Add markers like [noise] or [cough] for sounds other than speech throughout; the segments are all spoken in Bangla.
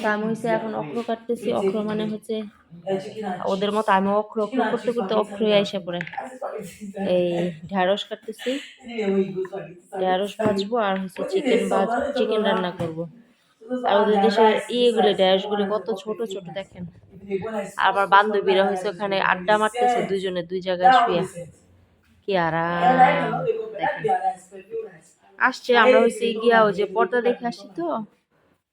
তা আমি হচ্ছে এখন অক্র কাটতেছি। অক্র মানে হচ্ছে ওদের মতো আমি অক্র অক্র করতে করতে অক্রই এসে পড়ে। এই ঢ্যাঁড়স কাটতেছি। ঢ্যাঁড়স ভাজবো আর হচ্ছে চিকেন ভাজ চিকেন রান্না করব। আর ওদের দেশে ইয়েগুলি ঢ্যাঁড়সগুলি কত ছোট ছোট দেখেন। আবার বান্ধবীরা হয়েছে ওখানে আড্ডা মারতেছে দুজনে দুই জায়গায় শুয়ে। কি আরাম। দেখেন। আসছে আমরা হয়েছে গিয়া ওই যে পর্দা দেখে আসছি তো।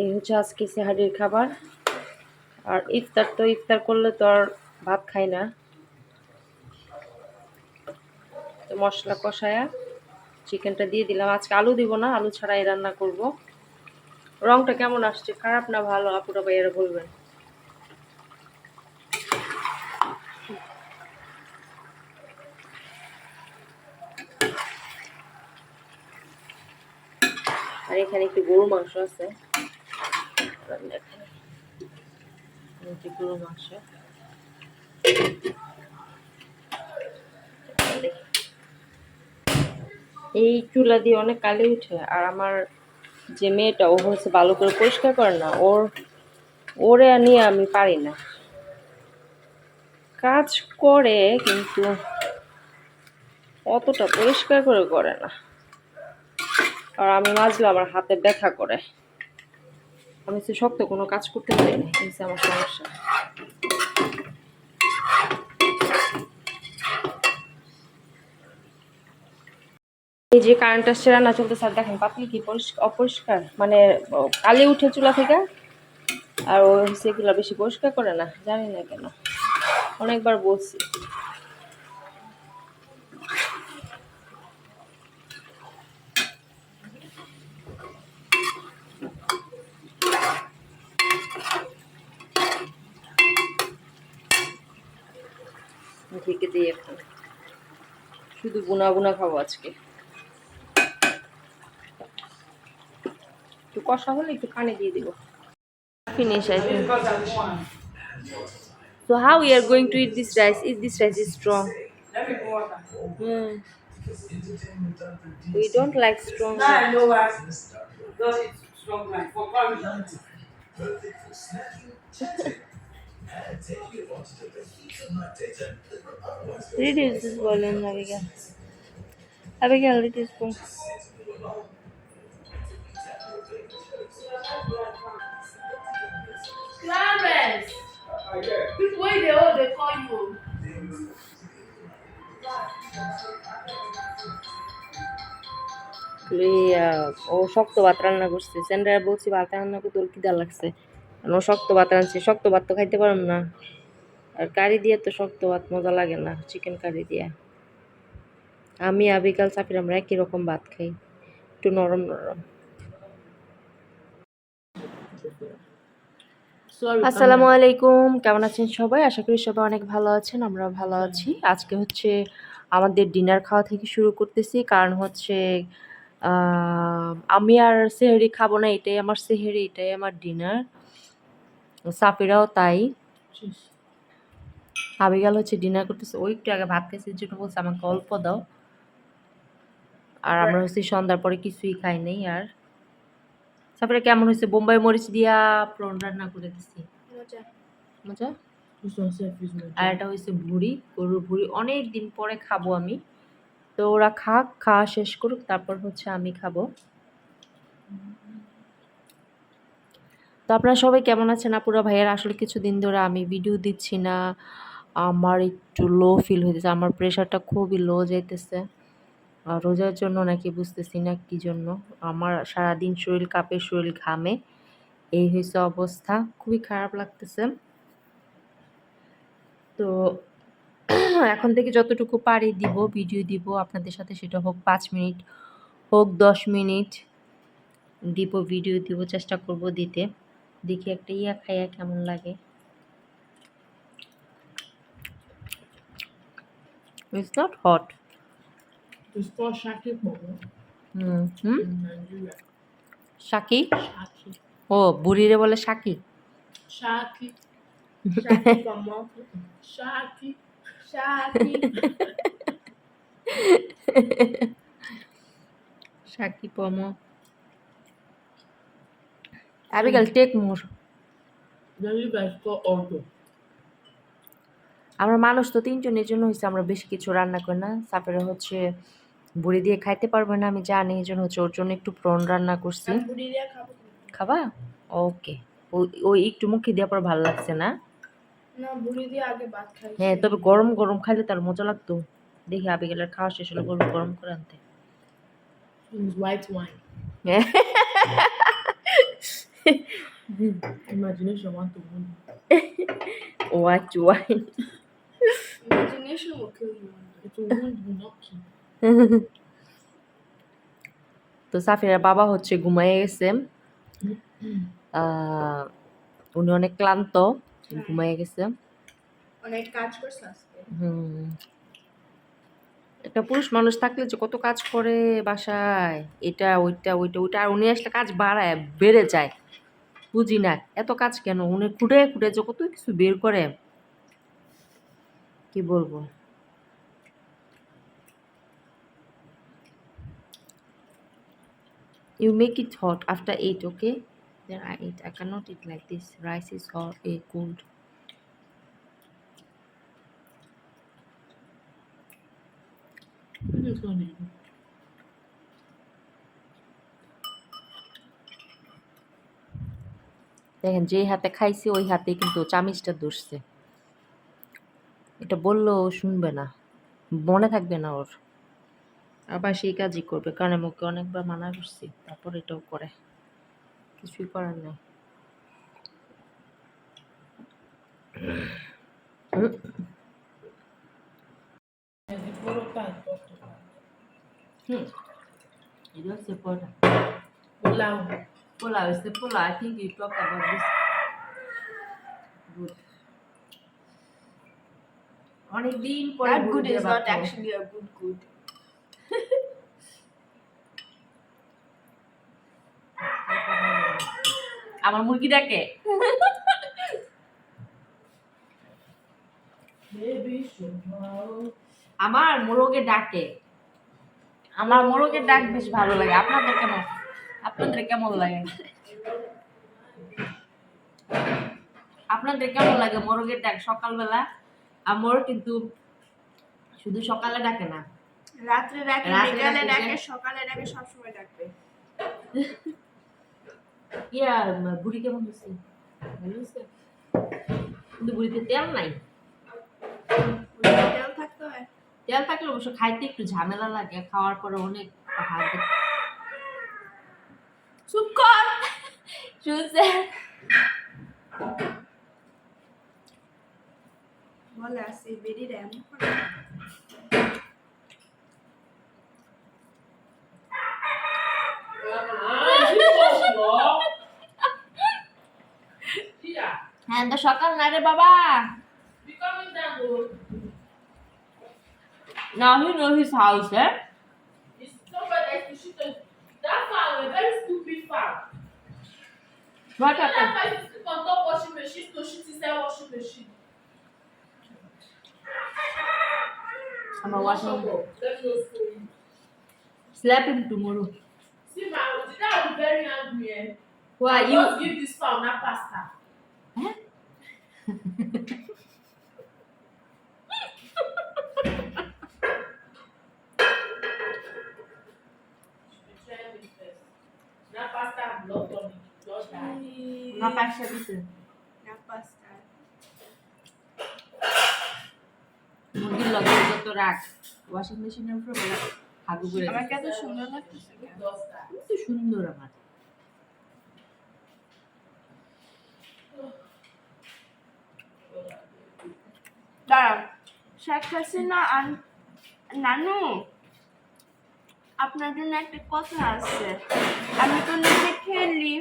এই হচ্ছে আজকে সেহারির খাবার। আর ইফতার তো ইফতার করলে তো আর ভাত খাই না। তো মশলা কষায়া চিকেনটা দিয়ে দিলাম। আজকে আলু দিব না, আলু ছাড়াই রান্না করব। রংটা কেমন আসছে? খারাপ না ভালো? আপুরা ভাইয়েরা বলবেন। আর এখানে একটু গরু মাংস আছে। মাংস এই চুলা দিয়ে অনেক কালি উঠে, আর আমার যে মেয়েটা, ও হচ্ছে ভালো করে পরিষ্কার করে না, ওর, ওরে নিয়ে আমি পারি না। কাজ করে, কিন্তু অতটা পরিষ্কার করে করে না। আর আমি মাজলে আমার হাতে ব্যথা করে। আমি তো শক্ত, কোনো কাজ করতে পারি না এই আমার সমস্যা। এই যে কারেন্ট আসছে, রান্না চলতে স্যার দেখেন পাতলি কি পরিষ্কার অপরিষ্কার। মানে কালি উঠে চুলা থেকে, আর ও সেগুলো বেশি পরিষ্কার করে না, জানি না কেন। অনেকবার বলছি। থেকে দিয়ে এখন। শুধু গুনা গুনা খাব আজকে। একটু কষা হলে একটু কানে দিয়ে দেবো। ফিনিশ আছে so how you are going to rice is this rice is strong we don't like strong reduce this volume Abigail Abigail reduce volume Clarence! This way they all they call you. Yeah, ও শক্ত ভাত রান্না করছে সেন্ডার বলছি ভাত রান্না করতে ওর খিদা লাগছে আর শক্ত ভাত রাঁধছে। শক্ত ভাত তো খাইতে পারলাম না। আর কারি দিয়ে তো শক্ত ভাত মজা লাগে না চিকেন কারি দিয়ে। আমি আবিকাল সাফির আমরা একই রকম ভাত খাই একটু নরম নরম। আসসালামু আলাইকুম কেমন আছেন সবাই? আশা করি সবাই অনেক ভালো আছেন আমরা ভালো আছি। আজকে হচ্ছে আমাদের ডিনার খাওয়া থেকে শুরু করতেছি কারণ হচ্ছে আহ, আমি আর সেহেরি খাব না এটাই আমার সেহেরি এটাই আমার ডিনার সাফিরাও তাই। আবিগাল হচ্ছে ডিনার করতেছে। ওই একটু আগে ভাত খাইছে এর জন্য বলছে আমাকে অল্প দাও। আর আমরা হচ্ছে সন্ধ্যার পরে কিছুই খাই নাই আর। তারপরে কেমন হয়েছে? বোম্বাই মরিচ দিয়া প্রন রান্না করে দিছি। মজা। আর এটা হয়েছে ভুড়ি গরুর ভুড়ি। অনেক দিন পরে খাব আমি। তো ওরা খাক খাওয়া শেষ করুক তারপর হচ্ছে আমি খাব। তো আপনারা সবাই কেমন আছেন? আপুরা ভাইয়ার, আসলে কিছুদিন ধরে আমি ভিডিও দিচ্ছি না। আমার একটু লো ফিল হইতেছে, আমার প্রেশারটা খুবই লো যাইতেছে। রোজার জন্য নাকি বুঝতেছি না কি জন্য। আমার সারাদিন শরীর কাঁপে, শরীর ঘামে। এই হয়েছে অবস্থা, খুবই খারাপ লাগতেছে। তো [clears throat] এখন থেকে যতটুকু পারি দিব ভিডিও দিব, আপনাদের সাথে সেটা হোক পাঁচ মিনিট, হোক দশ মিনিট, দিব ভিডিও দিব, চেষ্টা করব দিতে। দেখি একটা ইয়া খাইয়া কেমন লাগে। ইটস নট হট সাকি ও বুড়িরে বলে সাকি সাকি পমক Then you guys call Odo. আমরা মানুষ তো তিনজনের জন্য হয়েছে আমরা বেশি কিছু রান্না করি না। সাপেরা হচ্ছে বুড়ি দিয়ে খাইতে পারবে না আমি জানি এই জন্য হচ্ছে ওর জন্য একটু প্রন রান্না করছি। খাব। ওকে। ওই একটু মুখে দেওয়ার পর ভালো লাগছে না? হ্যাঁ তবে গরম গরম খাইলে তার মজা লাগতো। দেখি আবিগেলের খাওয়া শেষ হলে গরম গরম করে আনতে। Wine. Imagination want to win. Watch wine Imagination will kill you. It will wound you, not kill. তো সাফিরার বাবা হচ্ছে ঘুমাইয়ে গেছে উনি অনেক ক্লান্ত ঘুমাইয়ে গেছে অনেক কাজ করছে হুম একটা পুরুষ মানুষ থাকলে যে কত কাজ করে বাসায় এটা ওইটা ওইটা ওইটা আর উনি আসলে কাজ বাড়ায় বেড়ে যায় বুঝি না এত কাজ কেন উনি খুঁটে খুঁটে যে কত কিছু বের করে কি বলব You make it hot after 8, okay? Then I eat. I cannot eat like this. Rice is hot, eh, cold. দেখেন যে হাতে খাইছে ওই হাতে কিন্তু চামিচটা ধরছে। এটা বললেও শুনবে না। মনে থাকবে না ওর। আবার সেই কাজই করবে কারণ আমি ওকে অনেকবার মানা করছি তারপর এটাও করে। কিছুই করার নেই। [clears throat] photo I talked about. হুম এটা হচ্ছে পোলা Pulao. পোলা হচ্ছে পোলা I think you talk about this good অনেক দিন পরে That good is not actually a good good. [laughs] আমার মুরগি ডাকে। [laughs] আমার মোরগে ডাকে। আমার মোরগের ডাক বেশ ভালো লাগে। আপনাদের কেমন? আপনাদের কেমন লাগে? আপনাদের কেমন লাগে মোরগের ডাক সকালবেলা? আমার কিন্তু শুধু সকালে ডাকে না। রাত্রে ডাকে বিকালে ডাকে, সকালে ডাকে সবসময় ডাকবে। ইয়া বুড়ি কেমন হচ্ছে ভালো হয়েছে? কিন্তু বুড়িতে তেল নাই? তেল থাকতে হয়। তেল থাকলে অবশ্য খাইতে একটু ঝামেলা লাগে খাওয়ার পরে অনেক হাত চুপ কর! শুনছে? বলে বেরিয়ে. হ্যাঁ তো সকাল না রে বাবা। Now he know his house, eh? It's somebody that to shoot us. That farm, a very stupid farm. What That happened? sleep on top washing machine to shoot inside washing machine. I'm a washing. Me. Slap him tomorrow. See, my guy will be very angry. Eh? Why I you? just give this farm that pasta. Huh? [laughs] না পাস্তা মুরগির যত রাখ ওয়াশিং মেশিনের উপরে বলে হাগু করে আমার সুন্দর লাগতেছে সুন্দর আমার শেখ হাসিনা নানু আপনার জন্য একটা কথা আছে আমি তো নিচে খেলি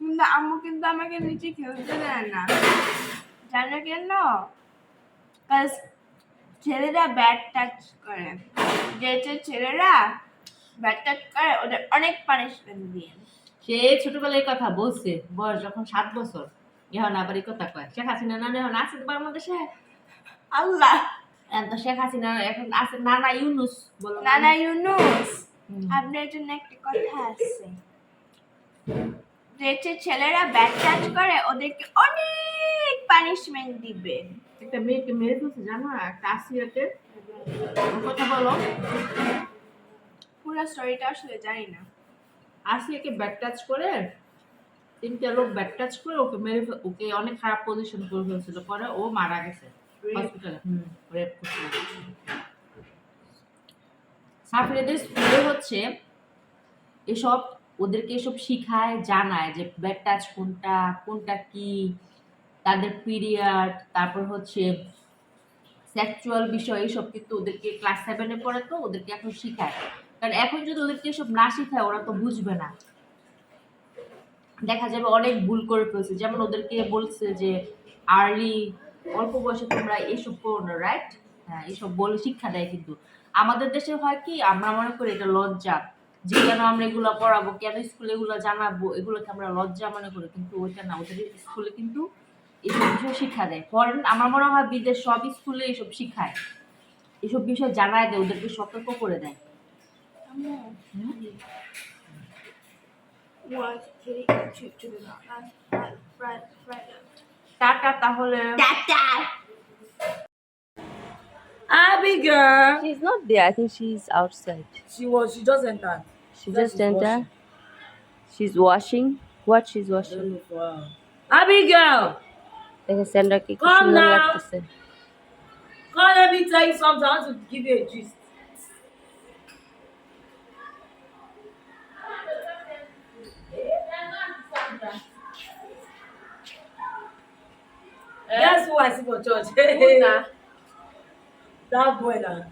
কিন্তু আম্মু কিন্তু আমাকে নিচে খেলতে দেয় না। জানো কেন? কাজ ছেলেরা ব্যাট টাচ করে। যে ছেলেরা ব্যাট টাচ করে ওদের অনেক পানিশমেন্ট দিয়ে। সে ছোটবেলায় কথা বলছে বয়স যখন সাত বছর। এখন আবার এই কথা কয়। শেখ হাসিনা নানা এখন আছে বাংলাদেশে? আল্লাহ! এখন তো শেখ হাসিনা এখন আছে নানা ইউনুস বলো। নানা ইউনুস। আপনার জন্য একটা কথা আছে। যে ছেলেরা ব্যাট টাচ করে ওদেরকে অনেক পানিশমেন্ট দিবে। একটা মেয়েকে মেরে ফেলছে জানো? একটা আসিয়াকে। কথা বলো। পুরো স্টোরিটা আসলে জানি না। আসিয়াকে ব্যাট টাচ করে তিনটা লোক ব্যাট টাচ করে ওকে মেরে ওকে অনেক খারাপ পজিশন করে ফেলছিল। পরে ও মারা গেছে। হসপিটালে রেপ করছিল সাফরিদের স্কুলে হচ্ছে এসব ওদেরকে এসব শিখায়, জানায় যে ব্যাড টাচ কোনটা কোনটা কি, তাদের পিরিয়ড তারপর হচ্ছে সেক্সুয়াল বিষয়, এইসব কিন্তু ওদেরকে ক্লাস সেভেনে পড়ে তো ওদেরকে এখন শিখায়। কারণ এখন যদি ওদেরকে এসব না শিখায়, ওরা তো বুঝবে না। দেখা যাবে অনেক ভুল করে ফেলছে। যেমন ওদেরকে বলছে যে, আর্লি, অল্প বয়সে তোমরা এইসব করো না রাইট হ্যাঁ এইসব বলে শিক্ষা দেয় কিন্তু। আমাদের দেশে হয় কি, আমরা মনে করি এটা লজ্জা। যে কেন আমরা এগুলো পড়াবো কেন স্কুলে এগুলো জানাব এগুলোকে আমরা লজ্জা মনে করি কিন্তু ওইটা না ওদের স্কুলে কিন্তু এইসব বিষয় শিক্ষা দেয় ফরেন আমার মনে হয় বিদেশ সব স্কুলে এইসব শিখায় এইসব বিষয় জানায় দেয় ওদেরকে সতর্ক করে দেয়. টাটা তাহলে Tata. Abigail. She's not there. I think she's outside. She was. She just entered. She just entered. She's washing. What she's washing? Abigail! They. Come now! Come, let me tell you something. I want to give you a gist. That's Guess who I see for church? [laughs] That boy that.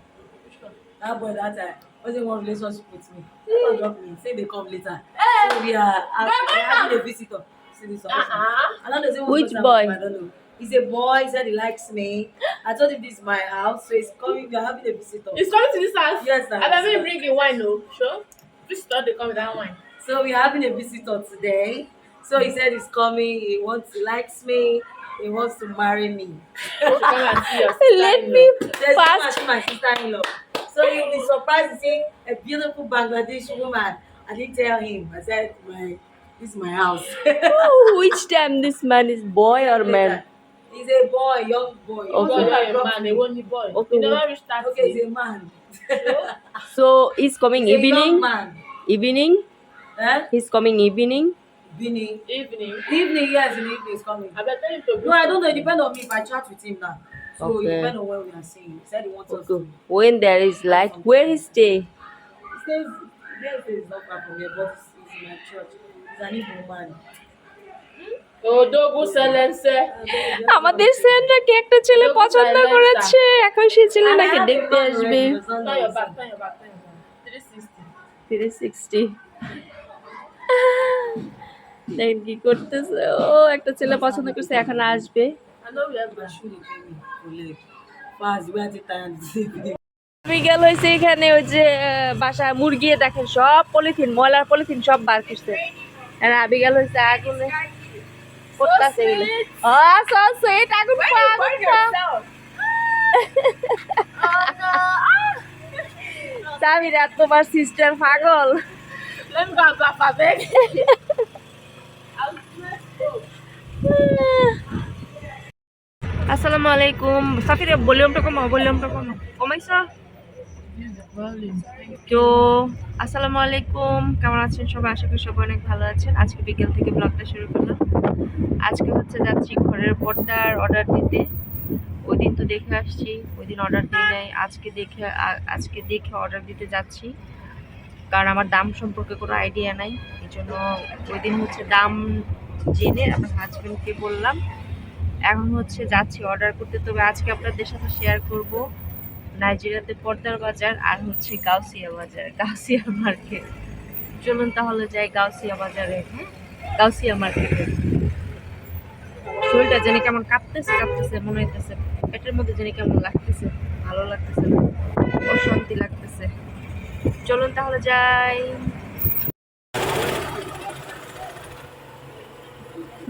That boy that time wasn't one relationship with me. Hmm. They don't drop me. Say they come later. Eh. So we are uh, I, I having a visitor. See this one. Uh-uh. I don't know. Say one Which boy? I don't know. He's a boy. He said he likes me. I told him this is my house, so he's coming. We are having a visitor. It's coming to this house. Yes, sir. I never bring the wine, no. Sure. This thought they come with that wine. So we are having a visitor today. So he said he's coming. He wants. He likes me. He wants to marry me. Come and see Let me Says fast. come and my sister-in-law. So you'll be surprised to see a beautiful Bangladesh woman. I didn't tell him. I said my this is my house. Oh, which time this man is boy or man? He's a boy, young boy. Oh, Okay. God, you're a man. They want boy. Okay. You never reach that Okay, he's a man. [laughs] So he's coming He's a young evening. man. Evening. Eh? He's coming evening. Evening. Evening. Evening, yes, evening is coming. I better tell him to. No, I don't know. It depends on me if I chat with him now. So Okay. depends on when we are seeing. He said he wants us Okay. to. When there is light, where he stay? He says, yes, it's not far from here, but it's, it's in my church. He's an Igbo man. আমাদের সেন্টারকে একটা ছেলে পছন্দ করেছে এখন সেই ছেলে নাকি a দেখতে আসবে already, but Turn it's not your nice. back, turn your back, turn your back. 360. Three sixty দেখেন কি করতেছে ও একটা ছেলে পছন্দ করছে এখন আসবে বিকেল হয়েছে এখানে ওই যে বাসায় মুরগি দেখেন সব পলিথিন ময়লার পলিথিন সব বার করছে। বিকেল হয়েছে আগুনে। করতেছে। সামিরা [laughs] [laughs] তোমার সিস্টার পাগল। [laughs] আসসালামু আলাইকুম। সাফিরা, ভলিউমটা কমাও ভলিউমটা কমাও। কমাইছো? তো আসসালামু আলাইকুম। কেমন আছেন সবাই? আশা করি সবাই অনেক ভালো আছেন। আজকে বিকেল থেকে ব্লগটা শুরু করলাম। আজকে হচ্ছে যাচ্ছি ঘরের পর্দার অর্ডার দিতে। ওই দিন তো দেখে আসছি, ওই দিন অর্ডার দিই নাই। আজকে দেখে আজকে দেখে অর্ডার দিতে যাচ্ছি। কারণ আমার দাম সম্পর্কে কোনো আইডিয়া নাই। এই জন্য ওই দিন হচ্ছে দাম জেনে আমার হাজব্যান্ডকে বললাম এখন হচ্ছে যাচ্ছি অর্ডার করতে। তবে আজকে আপনাদের সাথে শেয়ার করব নাইজেরিয়াতে পর্দার বাজার আর হচ্ছে গাউসিয়া বাজার, গাউসিয়া মার্কেট চলুন তাহলে যাই গাউসিয়া বাজারে হ্যাঁ? গাউসিয়া মার্কেটে শরীরটা জানি কেমন কাঁপতেছে কাঁপতেছে, মনে হইতেছে। পেটের মধ্যে জানি কেমন লাগতেছে, ভালো লাগতেছে অশান্তি লাগতেছে। চলুন তাহলে যাই।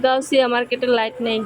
গাউসিয়া মার্কেটের লাইট নেই।